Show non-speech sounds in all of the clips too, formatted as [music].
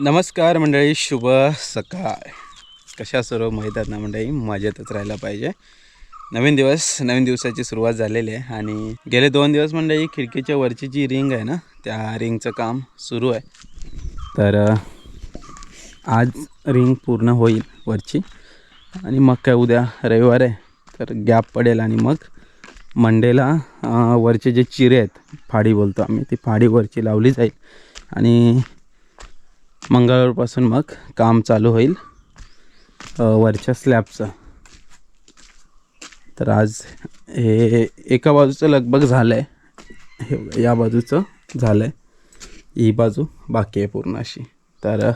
नमस्कार मंडळी शुभ सकाळ. कशा सर्व माहीत आहेत ना मंडळी? मजेतच राहायला पाहिजे. नवीन दिवस नवीन दिवसाची सुरुवात झालेली आहे आणि गेले दोन दिवस मंडळी खिडकीच्या वरची जी रिंग आहे ना त्या रिंगचं काम सुरू आहे. तर आज रिंग पूर्ण होईल वरची आणि मग काय उद्या रविवार आहे तर गॅप पडेल आणि मग मंडेला वरचे जे चिरे आहेत फाडी बोलतो आम्ही ती फाडी वरची लावली जाईल. आणि मंगळवारपासून मग काम चालू होईल. वरच्या स्लॅबचं तर आज हे एका बाजूचं लगभग झालं आहे हे या बाजूचं झालं आहे ही बाजू बाकी आहे पूर्ण अशी. तर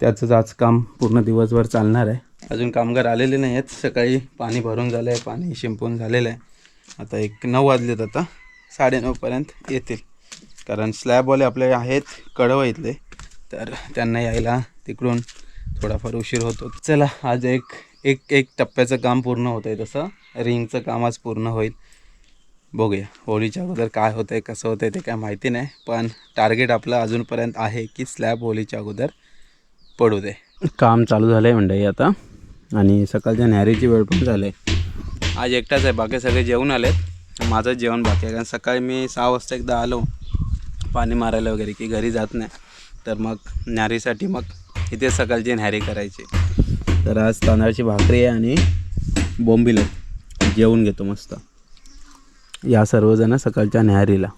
त्याचंच आज काम पूर्ण दिवसभर चालणार आहे. अजून कामगार आलेले नाही आहेत सकाळी पाणी भरून झालं आहे पाणी शिंपून झालेलं आहे आता एक नऊ वाजलेत आता. साडेनऊपर्यंत येतील. कारण स्लॅबवाले आपले आहेत कडवं इथले. तर त्यांना यायला तिकडून थोडाफार उशीर होतो. चला आज एक एक एक टप्प्याचं काम पूर्ण होतं आहे तसं. रिंगचं काम आज पूर्ण होईल. बघूया होळीच्या अगोदर काय होतं आहे कसं होतं आहे ते काय माहिती नाही पण टार्गेट आपलं अजूनपर्यंत आहे की स्लॅब होळीच्या अगोदर पडू दे. काम चालू झालं आहे मंडळी आता आणि सकाळच्या न्यारीची वेळ पण झाली. आहे आज एकटाच आहे बाकी सगळे जेवून आलेत. माझं जेवण बाकी आहे कारण सकाळी मी सहा वाजता एकदा आलो पाणी मारायला वगैरे की घरी जात नाही. तर मग न्यारीसाठी मग इथे सकाळची न्यारी करायची. तर आज तांदळाची भाकरी आहे आणि बोंबील जेवून घेतो मस्त. या सर्वजण सकाळच्या न्याहारीला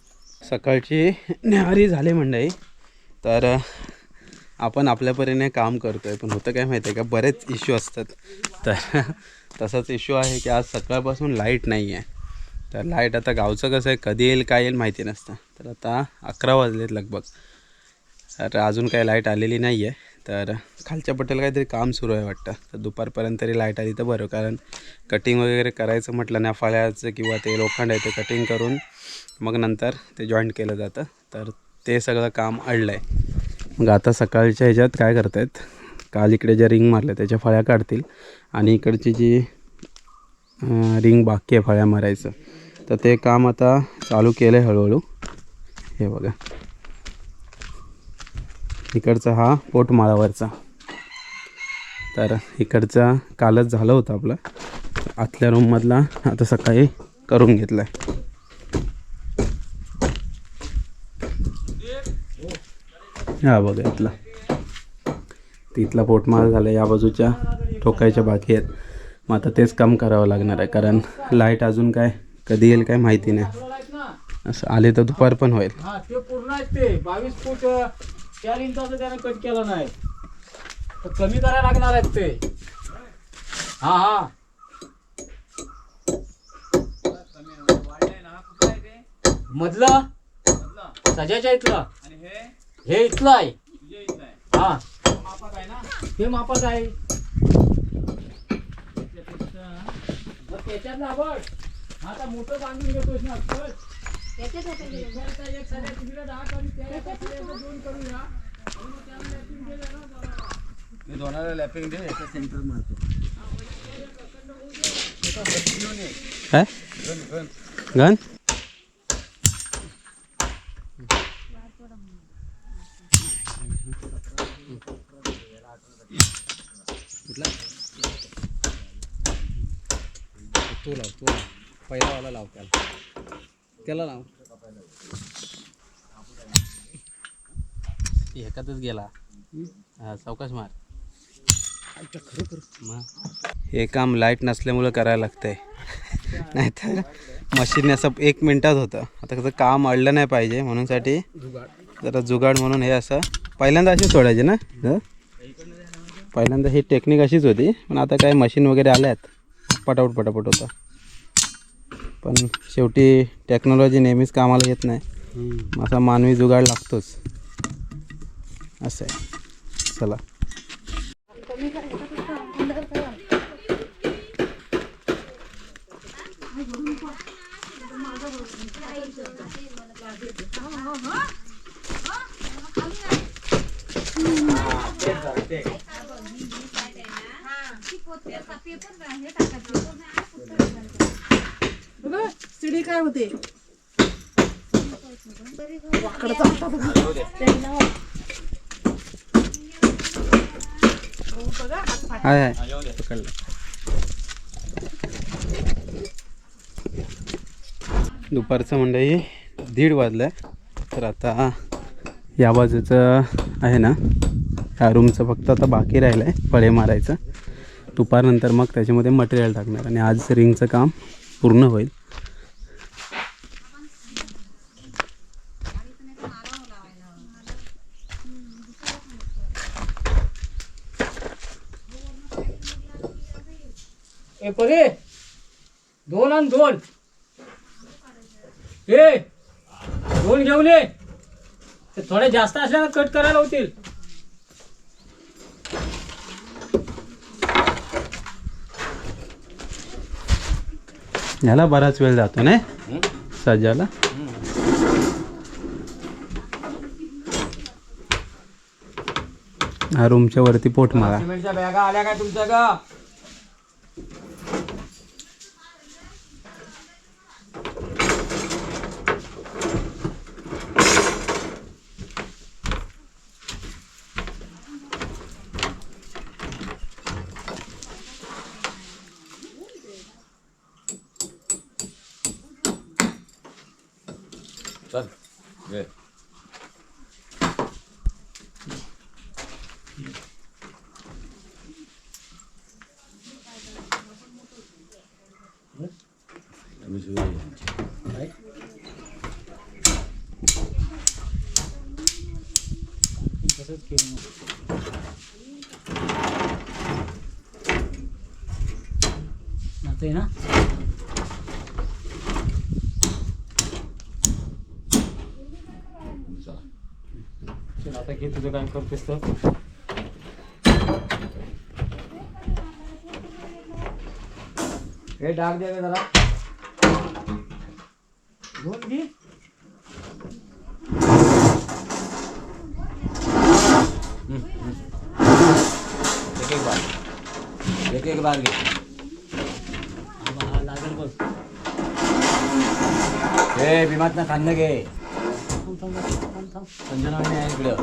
सकाळची न्याहारी झाली मंडळी. तर आपण आपल्या परीने काम करतो आहे पण होतं काय माहिती आहे का? बरेच इश्यू असतात. तर तसाच इश्यू आहे की आज सकाळपासून लाइट नाही आहे तर लाइट आता गावचं कसं आहे? कधी येईल काय येईल माहिती नसतं. तर आता अकरा वाजलेत लगभग. तर अजून काही लाइट आलेली नाही आहे तर खालच्या पट्ट्याला काहीतरी काम सुरू आहे वाटतं. तर दुपारपर्यंत तरी लाइट आली तर बरं. कारण कटिंग वगैरे करायचं म्हटलं ना फळ्याचं किंवा ते लोखंड आहे ते कटिंग करून मग नंतर ते जॉईंट केलं जातं. तर ते सगळं काम अडलं आहे मग आता सकाळच्या ह्याच्यात काय करतायत? काल इकडे ज्या रिंग मारल्या त्याच्या फळ्या काढतील. आणि इकडची जी रिंग बाकी आहे फळ्या मारायचं. तर ते काम आता चालू केलं आहे हळूहळू. हे बघा. इकडचा हा पोटमाळावरचा. तर इकडचा कालच झालं होतं आपलं. आतल्या रूममधला आता सकाळी करून घेतला आहे हा बघा इथला. तिथला पोटमाळ झाला या बाजूच्या ठोकायच्या बाकी आहेत. मग आता तेच काम करावं लागणार आहे कारण लाइट अजून काय कधी येईल काय माहिती नाही. असं आले तर दुपार पण होईल. चार इंचाचं त्यानं कट केलं नाही. तर कमी करायला लागणार आहेत ते. हा हा. मधला? सजाच्या इथला? हे इथलं आहे. हा. हे मापात आहे. त्याच्यात त्याच्यातलं आपण आता मोठं बांधून घेतोस ना मी दोनाला लॅपिंग दे एका सेंटर मारतो. काय? गन तू लाव तू लाव. पहिलावाला लाव त्याला. त्याला लाव. एकातच गेला. हा चौकश मार. हे काम लाइट नसल्यामुळं करायला लागतंय. नाहीतर मशीन असं एक मिनटात होतं. आता कसं काम अडलं नाही पाहिजे म्हणूनसाठी जरा जुगाड म्हणून हे असं पहिल्यांदा अशीच सोडायची ना? हं? पहिल्यांदा ही टेक्निक अशीच होती पण आता काय मशीन वगैरे आल्यात. पटापट पटापट होतं. पण शेवटी टेक्नॉलॉजी नेहमीच कामाला येत नाही. असा मानवी जुगाड लागतोच. असं आहे. चला. सिडी काय होते? हाय हाय. पकडलं दुपारचं मंडळी दीड वाजलं आहे तर आता या बाजूचं आहे ना ह्या रूमचं फक्त आता बाकी राहिलं आहे फळे मारायचं. दुपारनंतर मग त्याच्यामध्ये मटेरियल टाकणार. आणि आज रिंगचं काम पूर्ण होईल. परे दोन आणि दोन. ए दोन घेऊन ये. ते थोडे जास्त असल्यानं कट करायला होतील? ह्याला बराच वेळ जातो ना? सजायला हा रूमच्या वरती पोट मारा. सिमेंटच्या बॅगा आल्या काय तुमच्या का चल ये तसंच केलं नाचतंय ना चल आता घे तुझं काय करतेस तर हे डाग द्या जरा दोन घे एक एक बार एक एक बार घे लागेल बघ हे भीमात ना खांद घे संजनाने संजना आहे इकडं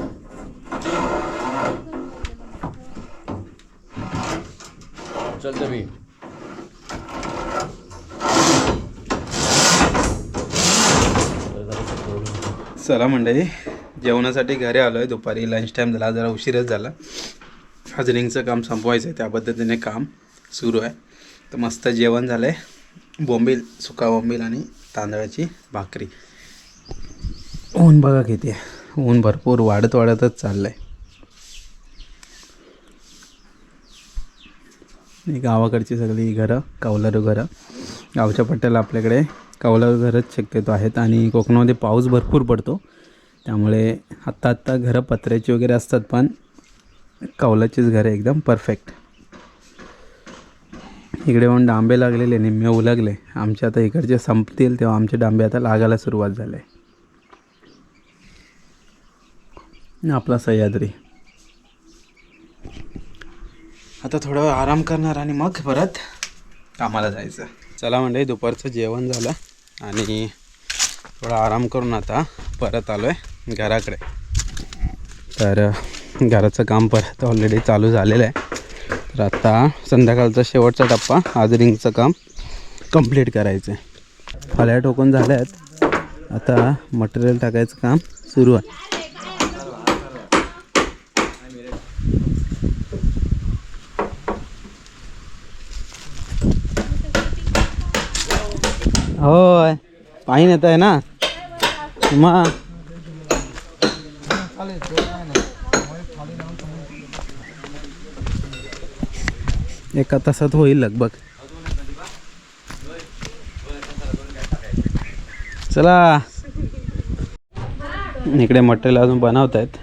चल तर मी चला मंडळी. जेवणासाठी घरी आलो आहे दुपारी लंच टाईम झाला. जरा उशीरच झाला. आज रिंगचं काम संपवायचं आहे त्या पद्धतीने काम सुरू आहे. तर मस्त जेवण झालं आहे बोंबील सुका बोंबील आणि तांदळाची भाकरी. ऊन बघा किती आहे. ऊन भरपूर वाढत वाढतच चाललं आहे गावाकडची सगळी घरं कौलारू घरं. गावच्या पट्ट्याला आपल्याकडे कौलारू घरच शक्यतो आहेत. आणि कोकणामध्ये पाऊस भरपूर पडतो. त्यामुळे आत्ता आत्ता घरं पत्र्याची वगैरे असतात पण कौलाचीच घरं एकदम परफेक्ट इकडे पण डांबे लागलेले निम्मे उलगले. आमचे आता इकडचे संपतील तेव्हा आमचे डांबे आता लागायला सुरुवात झाले. आपला सह्याद्री. आता थोडा वेळ आराम करणार आणि मग परत कामाला जायचं. चला म्हणजे दुपारचं जेवण झालं आणि थोडा आराम करून आता परत आलो आहे घराकडे. तर घराचं काम परत ऑलरेडी चालू झालेलं आहे. तर आता संध्याकाळचा शेवटचा टप्पा आज रिंगचं काम कंप्लीट करायचं आहे फळ्या ठोकून झाल्या आहेत आता मटेरियल टाकायचं काम सुरू आहे. होय पाणी येत आहे ना? मग एका तासात होईल लगभग चला. इकडे मटेरियल अजून बनवत आहेत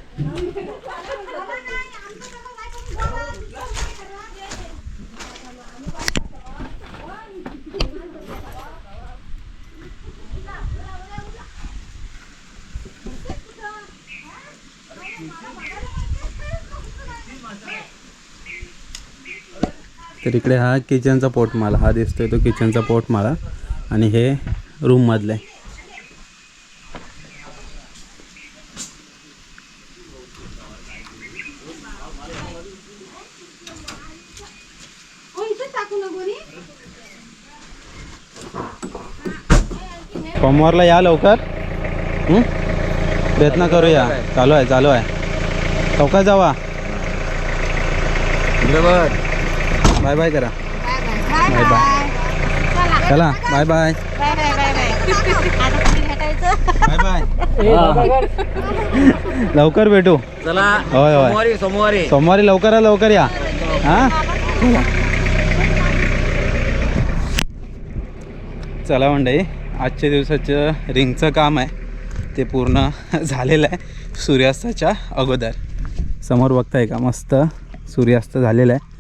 तर इकडे हा किचनचा पोटमाळा हा दिसतोय तो किचनचा पोटमाळा आणि हे रूममधलं आहे. सोमवारला या लवकर? हं? प्रयत्न करूया. चालू आहे चालू आहे. लवकर जावा. बरोबर बाय बाय करा. Bye bye. चला बाय बाय. Bye bye. लवकर भेटू. चला होय, होय. सोमवारी सोमवारी. लवकर लवकर या. हा? चला मंडळी आजच्या दिवसाचं रिंगचं काम आहे. ते पूर्ण [laughs] झालेलं आहे. सूर्यास्ताच्या अगोदर. समोर बघताय का? मस्त सूर्यास्त झालेलं आहे.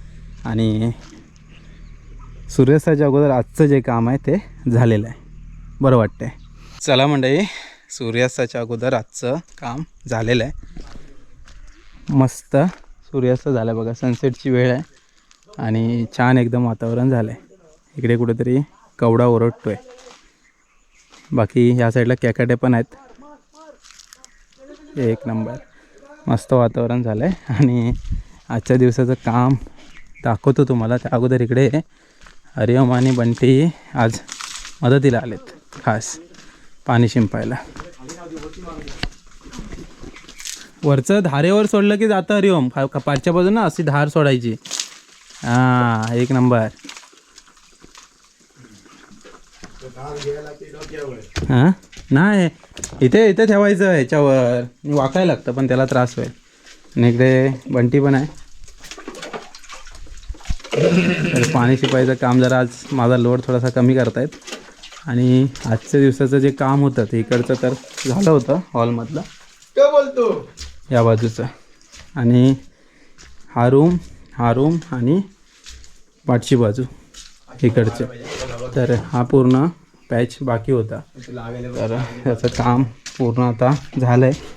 आणि सूर्यास्ताच्या अगोदर आजचं जे काम आहे ते झालेलं आहे. बरं वाटतंय. चला मंडळी सूर्यास्ताच्या अगोदर आजचं काम झालेलं आहे. मस्त सूर्यास्त झाला बघा सनसेटची वेळ आहे आणि छान एकदम वातावरण झालं आहे इकडे कुठेतरी कवडा ओरडतो आहे बाकी ह्या साईडला कॅकाटे पण आहेत. एक नंबर. मस्त वातावरण झालं आहे आणि आजच्या दिवसाचं काम दाखवतो तुम्हाला. त्या अगोदर इकडे हरिओम आणि बंटी आज मदतीला आलेत. खास पाणी शिंपायला. वरचं धारेवर सोडलं की जातं हरिओम. पाठच्या बाजूनं अशी धार सोडायची. हां एक नंबर. हां? नाही इथे इथे ठेवायचं ह्याच्यावर वाकायला लागतं पण त्याला त्रास होईल. आणि इकडे बंटी पण आहे. तर पाणी शिपायचं काम जरा आज माझा लोड थोडासा कमी करतायत. आणि आजच्या दिवसाचं जे काम होतं ते इकडचं तर झालं होतं हॉलमधलं. या बाजूचं. आणि हा रूम हा रूम आणि पाठची बाजू इकडचे. तर हा पूर्ण पॅच बाकी होता. तर त्याचं काम पूर्ण आता झालं आहे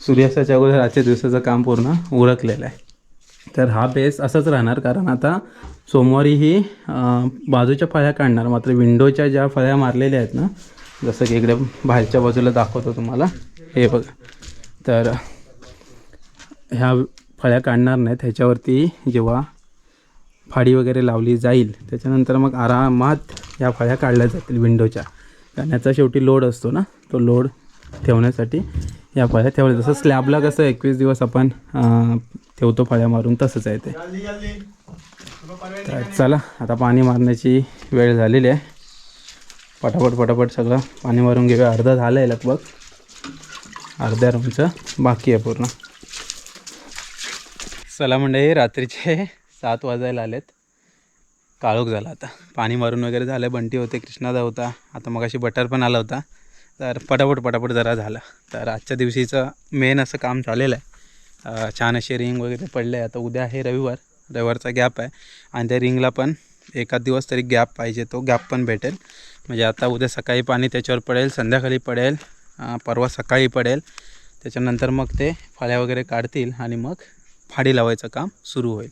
सूर्यास्ताच्या अगोदर आजच्या दिवसाचं काम पूर्ण उरकलेलं आहे. तर हा बेस असंच राहणार कारण आता सोमवारी ही बाजूच्या फळ्या काढणार. मात्र विंडोच्या ज्या फळ्या मारलेल्या आहेत ना जसं की इकडे बाहेरच्या बाजूला दाखवतो तुम्हाला. हे बघा. तर ह्या फळ्या काढणार नाहीत. ह्याच्यावरती जेव्हा फाडी वगैरे लावली जाईल त्याच्यानंतर मग आरामात ह्या फळ्या काढल्या जातील विंडोच्या. कारण याचा शेवटी लोड असतो ना तो लोड ठेवण्यासाठी या फळ्या ठेवल्या जसं स्लॅबला कसं एकवीस दिवस आपण ठेवतो फळ्या मारून तसंच आहे ते. तर चला आता पाणी मारण्याची वेळ झालेली आहे. पटापट पटापट सगळं पाणी मारून घेऊया. अर्धा झालं आहे लगभग. अर्ध्या रूमचं बाकी आहे पूर्ण. चला म्हणजे रात्रीचे सात वाजायला आलेत. काळोख झाला आता. पाणी मारून वगैरे झालं बंटी होते कृष्णादा होता. आता मग अशी बटर पण आला होता. तर पटापट पटापट जरा झालं. तर आजच्या दिवशीचं मेन असं काम झालेलं आहे. छान असे रिंग वगैरे पडले आता उद्या आहे रविवार. रविवारचा गॅप आहे. आणि त्या रिंगला पण एकाच दिवस तरी गॅप पाहिजे. तो गॅप पण भेटेल. म्हणजे आता उद्या सकाळी पाणी त्याच्यावर पडेल संध्याकाळी पडेल परवा सकाळी पडेल. त्याच्यानंतर मग ते फाळ्या वगैरे काढतील आणि मग फाडी लावायचं काम सुरू होईल.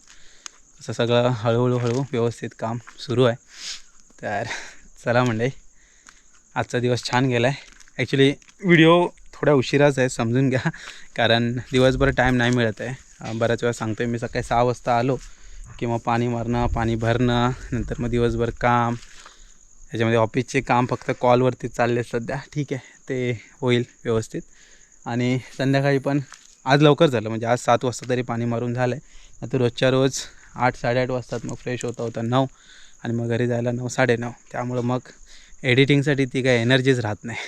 असं सगळं हळूहळू हळू व्यवस्थित काम सुरू आहे. तर चला म्हणजे आजचा दिवस छान गेला आहे ॲक्च्युली व्हिडिओ थोड्या उशिराच आहे समजून घ्या. कारण दिवसभर टाईम नाही मिळत आहे. बऱ्याच वेळा सांगतो आहे मी सकाळी सहा वाजता आलो की मग पाणी मारणं पाणी भरणं नंतर मग दिवसभर काम. याच्यामध्ये ऑफिसचे काम फक्त कॉलवरती चालले सध्या. ठीक आहे ते होईल व्यवस्थित. आणि संध्याकाळी पण आज लवकर झालं. म्हणजे आज सात वाजता तरी पाणी मारून झालं आहे आता रोजच्या रोज आठ साडेआठ वाजतात. मग फ्रेश होता होता नऊ आणि मग घरी जायला नऊ साडेनऊ. त्यामुळं मग एडिटिंगसाठी ती काही एनर्जीच राहत नाही.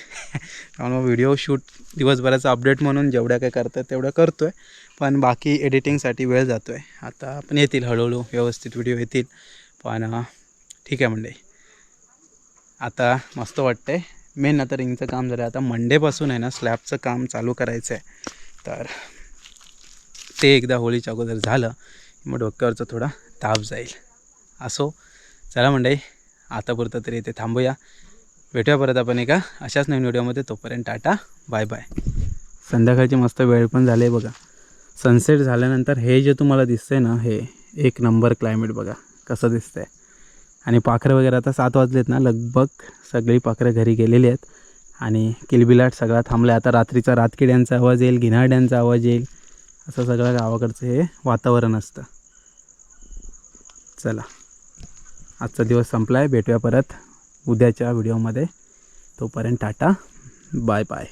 त्यामुळे व्हिडिओ शूट दिवसभराचा अपडेट म्हणून जेवढ्या काय करतात तेवढ्या करतो आहे पण बाकी एडिटिंगसाठी वेळ जातो आहे आता पण येतील हळूहळू व्यवस्थित व्हिडिओ येतील. पण ठीक आहे म्हणजे आता मस्त वाटतं आहे मेन आता रिंगचं काम झालं आता मंडेपासून आहे ना स्लॅबचं काम चालू करायचं आहे तर ते एकदा होळीच्या अगोदर झालं मग डोक्यावरचा थोडा ताप जाईल. असो. चला मंडळी आतापुरतं तरी इथे थांबूया. भेटूया परत आपण एका अशाच नवीन व्हिडिओमध्ये. तोपर्यंत टाटा बाय बाय. संध्याकाळची मस्त वेळ पण झाली आहे बघा. सनसेट झाल्यानंतर हे जे तुम्हाला दिसतंय ना हे एक नंबर क्लायमेट बघा कसं दिसतंय. आणि पाखरं वगैरे आता सात वाजलेत ना लगभग सगळी पाखरं घरी गेलेली आहेत. आणि किलबिलाट सगळा थांबला आता रात्रीचा रातकिड्यांचा आवाज येईल गिन्हाड्यांचा आवाज येईल. असं सगळं गावाकडचं हे वातावरण असतं. चला. आजचा दिवस संपला आहे भेटूया परत. उद्याच्या व्हिडिओमध्ये. तोपर्यंत टाटा बाय बाय.